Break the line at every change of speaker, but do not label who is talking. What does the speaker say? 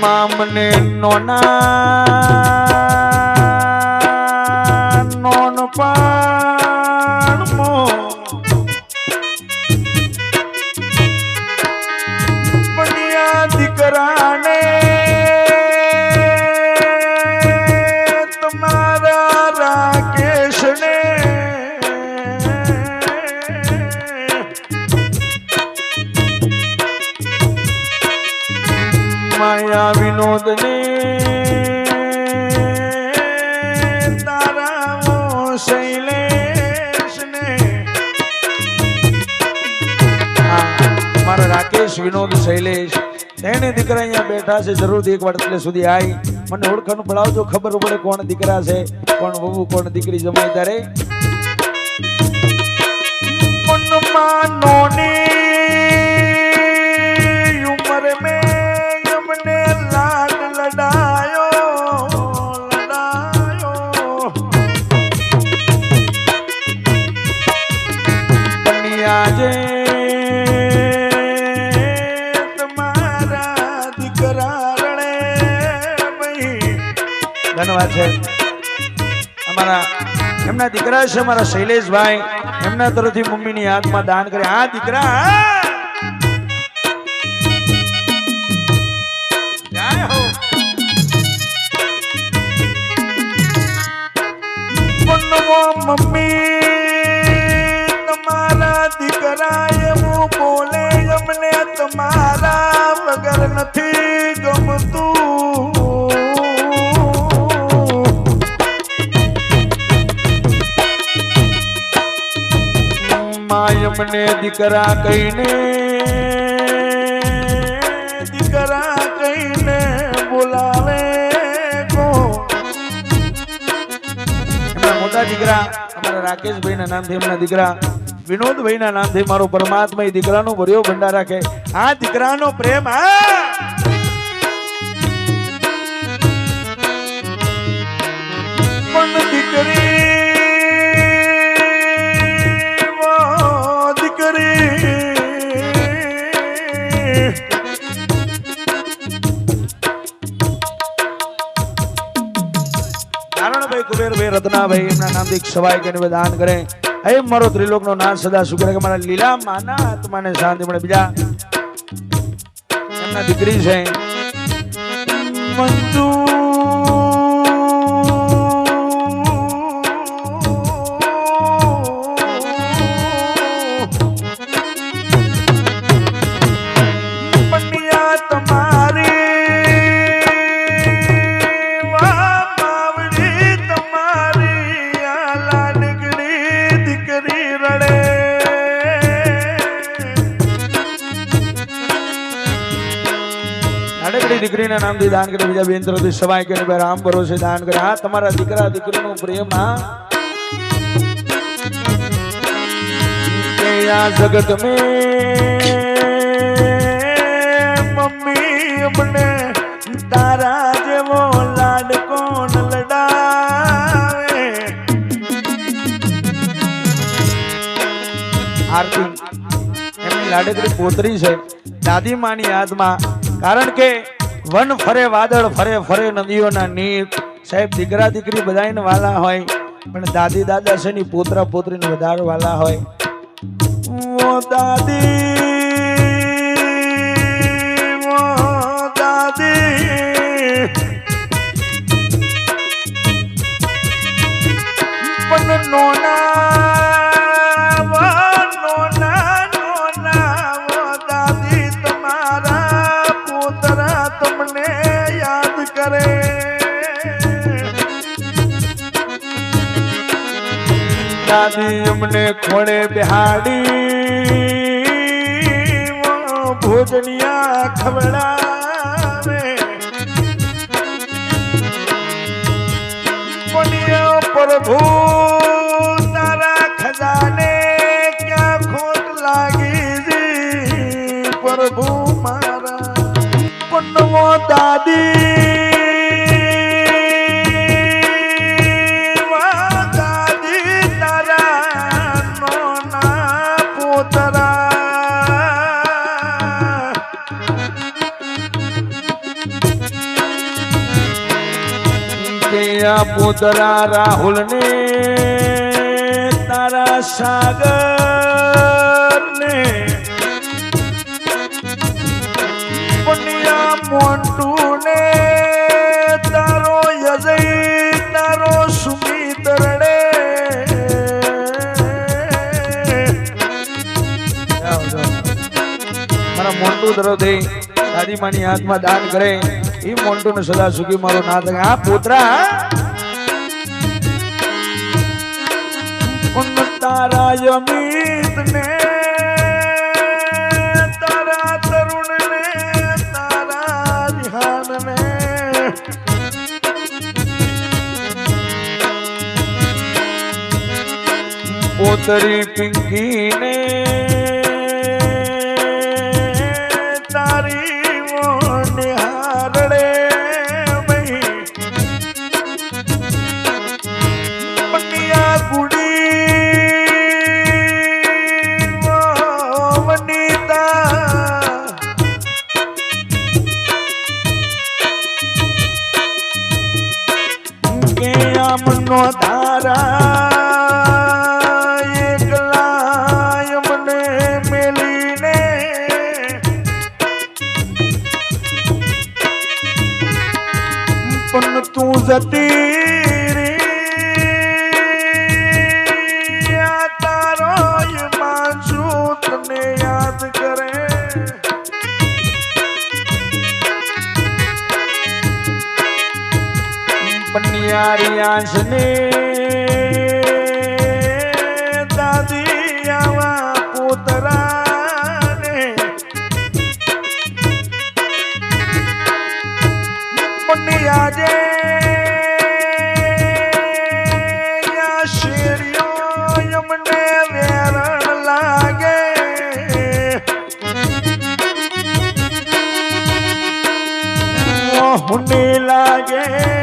મામને નોના. માયા વિનોદને તારા રાકેશ વિનોદ શૈલેષ. તેને દીકરા અહીંયા બેઠા છે, જરૂરથી એક વાર એટલે સુધી આવી મને ઓળખાણ પડાવજો, ખબર પડે કોણ દીકરા છે, કોણ વહુ, કોણ દીકરી જમાય ત્યારે મનમાં નોની ધન્યવાદ છે. અમારા, એમના દીકરા છે, અમારા શૈલેષભાઈ. એમના તરફથી મમ્મીની હાથમાં દાન કરે. આ દીકરા મમ્મી. માય એમને દીકરા કહીને દીકરા કહીને બોલાવે મોટા દીકરા, અમારા રાકેશભાઈ ના નામથી એમના દીકરા વિનોદભાઈ ના નામથી મારો પરમાત્મા એ દીકરાનો ભર્યો ભંડાર રાખે. આ દીકરાનો પ્રેમ આ કુબેરભાઈ રત્નાભાઈ એમના નામથી સવાય કરીને દાન કરે. હે મારો ત્રિલોકનો નાશ સદા સુખરે કે મારા લીલા માના આત્માને શાંતિ મળે. બીજા એમના દીકરી છે. મંજુ નાનકડી દીકરીના નામથી દાન કરે બીજા બેન તરફથી સવાય કરે ભાઈ રામ ભરોસે દાન કરે. હા, તમારા દીકરા દીકરીનો પ્રેમ હા જગત મેં મમ્મી અમને તારા જેવો લાડ કોણ લડાવે? આરતી, એમની લાડકડી પોતરી છે. દાદી માની યાદમાં, કારણ કે વન ફરે, વાદળ ફરે ફરે નદીઓના નીર. સાહેબ, દીકરા, દીકરી બધાને વાલા હોય, પણ દાદી, દાદા છે ની પોતરા, પોતરીને વધારે વાલા હોય? દાદી દાદી. પણ નોના દાદી અમને ખોણે બિહાડી. ભોજનિયા ખવડાવે. પ્રભુ તારા ખજાને ક્યાં ખોટ લાગી પ્રભુ મારા પુનવો દાદી. પણિયા પોતરા રાહુલ ને તારા સાગર ને પણિયા મોન્ટુ ને તારો યજય, તારો સુમિત ને મારા મોન્ટુ તરફથી દાદીમાની હાથમાં દાન કરે. એ મોન્ટુ ને સદા સુખી મારો ના થાય. આ પુત્રા. ઉન તારા યમિત ને તારા તરુણ ને તારા રિહાન ને પોતરી પિંકી ને આંસને દાદી આવા પોતરાને. યમને વેરણ લાગે